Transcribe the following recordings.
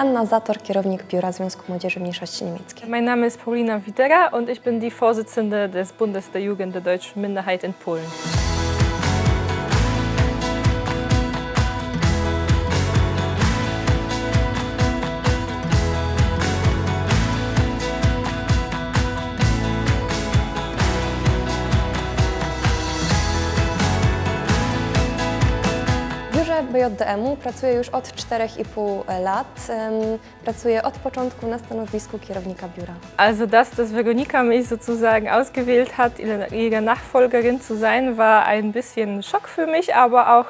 Anna Zator, kierownik Biura Związku Młodzieży Mniejszości Niemieckiej. Mein Name ist Paulina Widera und ich bin die Vorsitzende des Bundes der Jugend der deutschen Minderheit in Polen. Biurze BJDM-u pracuję już od 4,5 lat. Em, Pracuję od początku na stanowisku kierownika biura. Also, dass das Veronika mich sozusagen ausgewählt hat, ihre Nachfolgerin zu sein, war ein bisschen Schock für mich, aber auch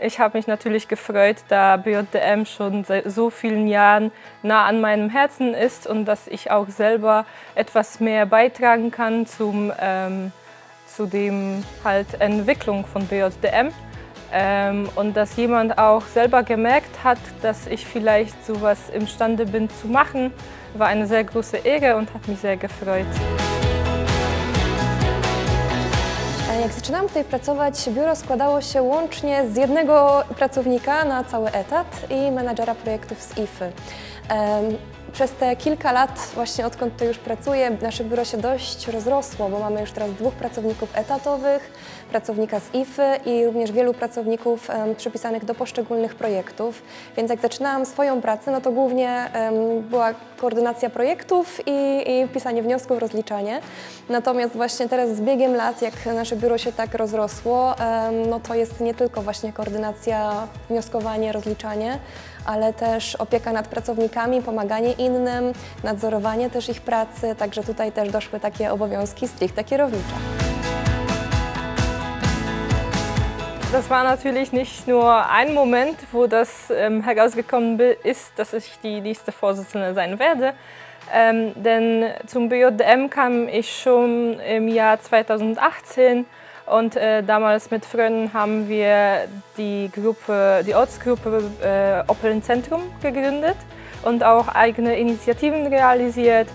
ich habe mich natürlich gefreut, da BJDM schon seit so vielen Jahren nah an meinem Herzen ist und dass ich auch selber etwas mehr beitragen kann zum, ähm, zu dem halt Entwicklung von BJDM. Ähm, und dass jemand auch selber gemerkt hat, dass ich vielleicht sowas imstande bin zu machen, war eine sehr große Ehre und hat mich sehr gefreut. Jak zaczynałam tutaj pracować, biuro składało się łącznie z jednego pracownika na cały etat i menadżera projektów z IFY. Przez te kilka lat, właśnie odkąd tu już pracuję, nasze biuro się dość rozrosło, bo mamy już teraz dwóch pracowników etatowych, pracownika z IFY i również wielu pracowników em, przypisanych do poszczególnych projektów. Więc jak zaczynałam swoją pracę, no to głównie em, była koordynacja projektów i, i pisanie wniosków, rozliczanie. Natomiast właśnie teraz z biegiem lat, jak nasze biuro się tak rozrosło, em, no to jest nie tylko właśnie koordynacja, wnioskowanie, rozliczanie, ale też opieka nad pracownikami, pomaganie innym, nadzorowanie też ich pracy, także tutaj też doszły takie obowiązki stricte kierownicze. Das war natürlich nicht nur ein Moment, wo das ähm, herausgekommen ist, dass ich die nächste Vorsitzende sein werde. Ähm, denn zum BJDM kam ich schon im Jahr 2018 und äh, damals mit Freunden haben wir die Gruppe, die Ortsgruppe äh, Opel Zentrum gegründet und auch eigene Initiativen realisiert.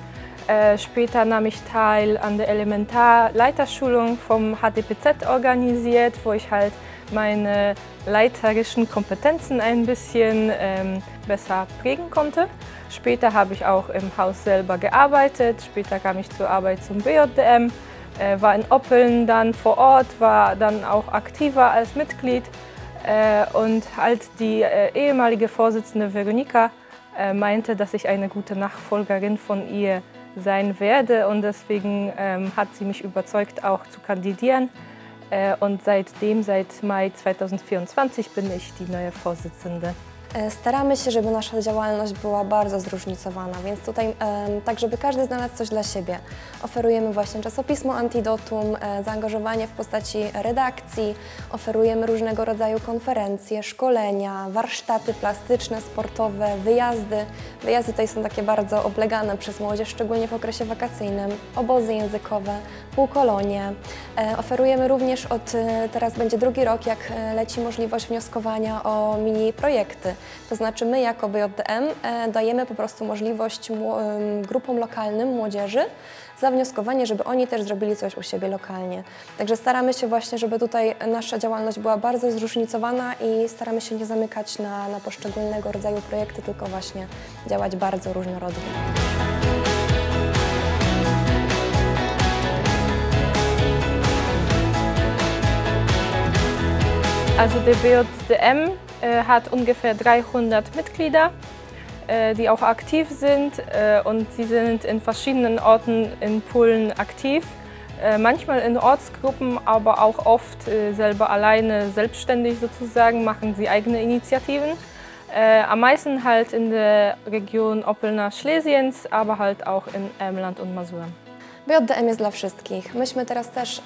Äh, später nahm ich teil an der Elementarleiterschulung vom HDPZ organisiert, wo ich halt meine leiterischen Kompetenzen ein bisschen ähm, besser prägen konnte. Später habe ich auch im Haus selber gearbeitet. Später kam ich zur Arbeit zum BJDM, äh, war in Oppeln dann vor Ort, war dann auch aktiver als Mitglied. Äh, und halt die äh, ehemalige Vorsitzende Veronika äh, meinte, dass ich eine gute Nachfolgerin von ihr sein werde und deswegen ähm, hat sie mich überzeugt, auch zu kandidieren. Äh, und seitdem, seit Mai 2024, bin ich die neue Vorsitzende. E, Staramy się, żeby nasza działalność była bardzo zróżnicowana, więc tutaj tak, żeby każdy znalazł coś dla siebie. Oferujemy właśnie czasopismo Antidotum, e, zaangażowanie w postaci redakcji, oferujemy różnego rodzaju konferencje, szkolenia, warsztaty plastyczne, sportowe, wyjazdy. Wyjazdy tutaj są takie bardzo oblegane przez młodzież, szczególnie w okresie wakacyjnym, obozy językowe, półkolonie. E, Oferujemy również od, teraz będzie drugi rok, jak leci możliwość wnioskowania o mini projekty. To znaczy my jako BJDM e, dajemy po prostu możliwość grupom lokalnym, młodzieży, zawnioskowanie, żeby oni też zrobili coś u siebie lokalnie. Także staramy się właśnie, żeby tutaj nasza działalność była bardzo zróżnicowana i staramy się nie zamykać na, na poszczególnego rodzaju projekty, tylko właśnie działać bardzo różnorodnie. Also der BJDM hat ungefähr 300 Mitglieder, äh, die auch aktiv sind äh, und sie sind in verschiedenen Orten in Polen aktiv. Äh, manchmal in Ortsgruppen, aber auch oft äh, selber alleine, selbstständig sozusagen, machen sie eigene Initiativen. Äh, am meisten halt in der Region Oppelna Schlesiens, aber halt auch in Elmland und Masuren. BJDM jest dla wszystkich. Myśmy teraz też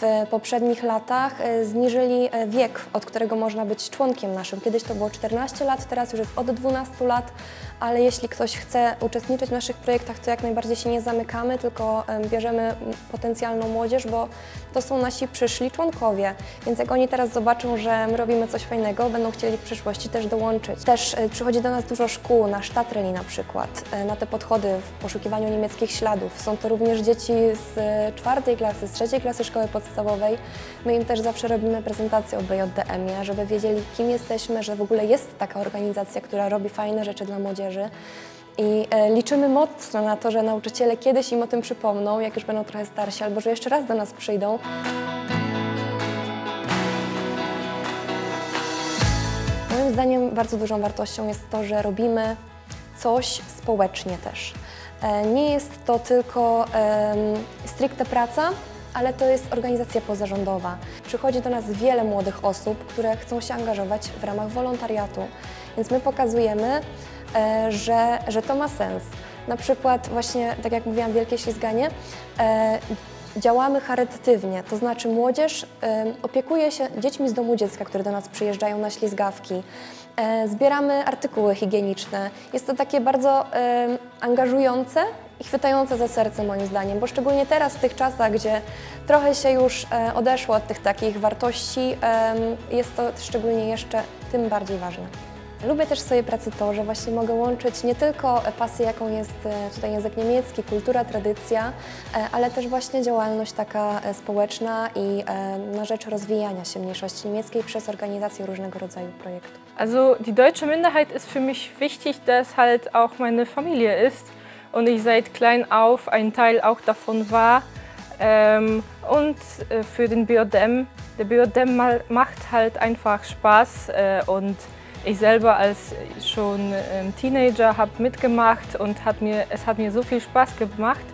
w poprzednich latach e, zniżyli e, wiek, od którego można być członkiem naszym. Kiedyś to było 14 lat, teraz już jest od 12 lat, ale jeśli ktoś chce uczestniczyć w naszych projektach, to jak najbardziej się nie zamykamy, tylko em, bierzemy potencjalną młodzież, bo to są nasi przyszli członkowie. Więc jak oni teraz zobaczą, że my robimy coś fajnego, będą chcieli w przyszłości też dołączyć. Też e, przychodzi do nas dużo szkół, na Sztatreli na przykład, na te podchody w poszukiwaniu niemieckich śladów. Są to również również dzieci z e, czwartej klasy, z trzeciej klasy szkoły podstawowej. My im też zawsze robimy prezentację o BJDM-ie, żeby wiedzieli, kim jesteśmy, że w ogóle jest taka organizacja, która robi fajne rzeczy dla młodzieży. I e, liczymy mocno na to, że nauczyciele kiedyś im o tym przypomną, jak już będą trochę starsi, albo że jeszcze raz do nas przyjdą. Moim zdaniem bardzo dużą wartością jest to, że robimy coś społecznie też. E, Nie jest to tylko stricte praca, ale to jest organizacja pozarządowa. Przychodzi do nas wiele młodych osób, które chcą się angażować w ramach wolontariatu, więc my pokazujemy, e, że, że to ma sens. Na przykład właśnie, tak jak mówiłam, Wielkie Ślizganie, e, Działamy charytatywnie, to znaczy młodzież opiekuje się dziećmi z domu dziecka, które do nas przyjeżdżają na ślizgawki. E, zbieramy artykuły higieniczne. Jest to takie bardzo angażujące i chwytające za serce moim zdaniem, bo szczególnie teraz w tych czasach, gdzie trochę się już e, odeszło od tych takich wartości, jest to szczególnie jeszcze tym bardziej ważne. Lubię też w swojej pracy to, że właśnie mogę łączyć nie tylko pasję, jaką jest e, tutaj język niemiecki, kultura, tradycja, e, ale też właśnie działalność taka e, społeczna i na rzecz rozwijania się mniejszości niemieckiej przez organizację różnego rodzaju projektów. Also die deutsche Minderheit ist für mich wichtig, dass halt auch meine Familie ist und ich seit klein auf ein Teil auch davon war. Ähm, und äh, für den BJM, der mal- macht halt einfach Spaß äh, und ich selber als schon ähm, Teenager habe mitgemacht und hat mir, es hat mir so viel Spaß gemacht.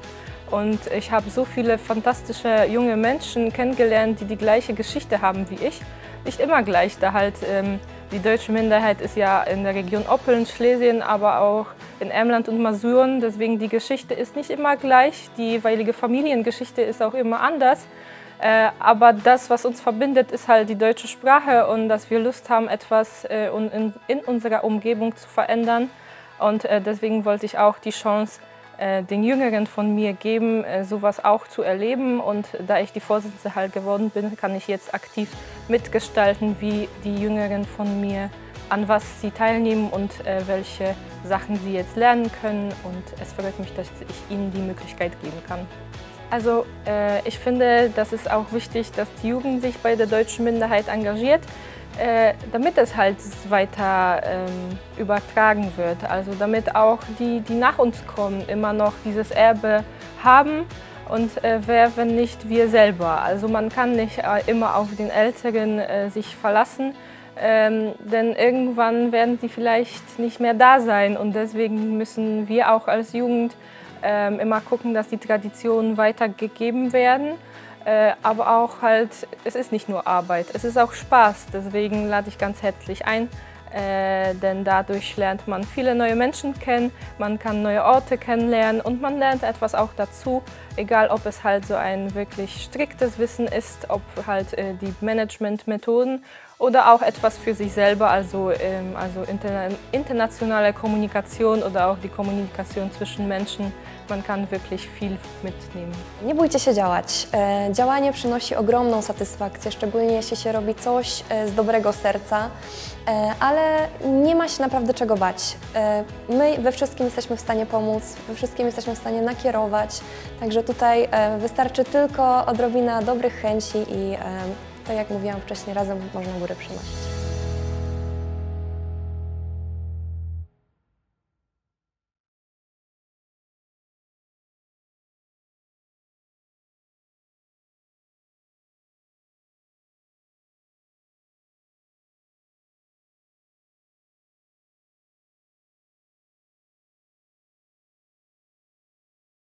Und ich habe so viele fantastische junge Menschen kennengelernt, die die gleiche Geschichte haben wie ich. Nicht immer gleich, da halt ähm, die deutsche Minderheit ist ja in der Region Oppeln, Schlesien, aber auch in Emland und Masuren. Deswegen die Geschichte ist nicht immer gleich. Die jeweilige Familiengeschichte ist auch immer anders. Äh, aber das, was uns verbindet, ist halt die deutsche Sprache und dass wir Lust haben, etwas äh, in, in unserer Umgebung zu verändern. Und äh, deswegen wollte ich auch die Chance äh, den Jüngeren von mir geben, äh, sowas auch zu erleben. Und da ich die Vorsitzende halt geworden bin, kann ich jetzt aktiv mitgestalten, wie die Jüngeren von mir an was sie teilnehmen und äh, welche Sachen sie jetzt lernen können. Und es freut mich, dass ich ihnen die Möglichkeit geben kann. Also äh, ich finde, das ist auch wichtig, dass die Jugend sich bei der deutschen Minderheit engagiert, äh, damit es halt weiter ähm, übertragen wird. Also damit auch die, die nach uns kommen, immer noch dieses Erbe haben. Und äh, wer, wenn nicht wir selber. Also man kann nicht äh, immer auf den Älteren äh, sich verlassen, ähm, denn irgendwann werden sie vielleicht nicht mehr da sein. Und deswegen müssen wir auch als Jugend ähm, immer gucken, dass die Traditionen weitergegeben werden. Äh, aber auch halt, es ist nicht nur Arbeit, es ist auch Spaß. Deswegen lade ich ganz herzlich ein, äh, denn dadurch lernt man viele neue Menschen kennen, man kann neue Orte kennenlernen und man lernt etwas auch dazu, egal ob es halt so ein wirklich striktes Wissen ist, ob halt äh, die Managementmethoden oder auch etwas für sich selber, also, ähm, also interna internationale Kommunikation oder auch die Kommunikation zwischen Menschen. Man kann wirklich viel mitnehmen. Nie bójcie się działać. E, Działanie przynosi ogromną satysfakcję, szczególnie jeśli się robi coś e, z dobrego serca, E, ale nie ma się naprawdę czego bać. E, My we wszystkim jesteśmy w stanie pomóc, we wszystkim jesteśmy w stanie nakierować, także tutaj e, wystarczy tylko odrobina dobrych chęci i e, tak jak mówiłam wcześniej, razem można góry przynosić.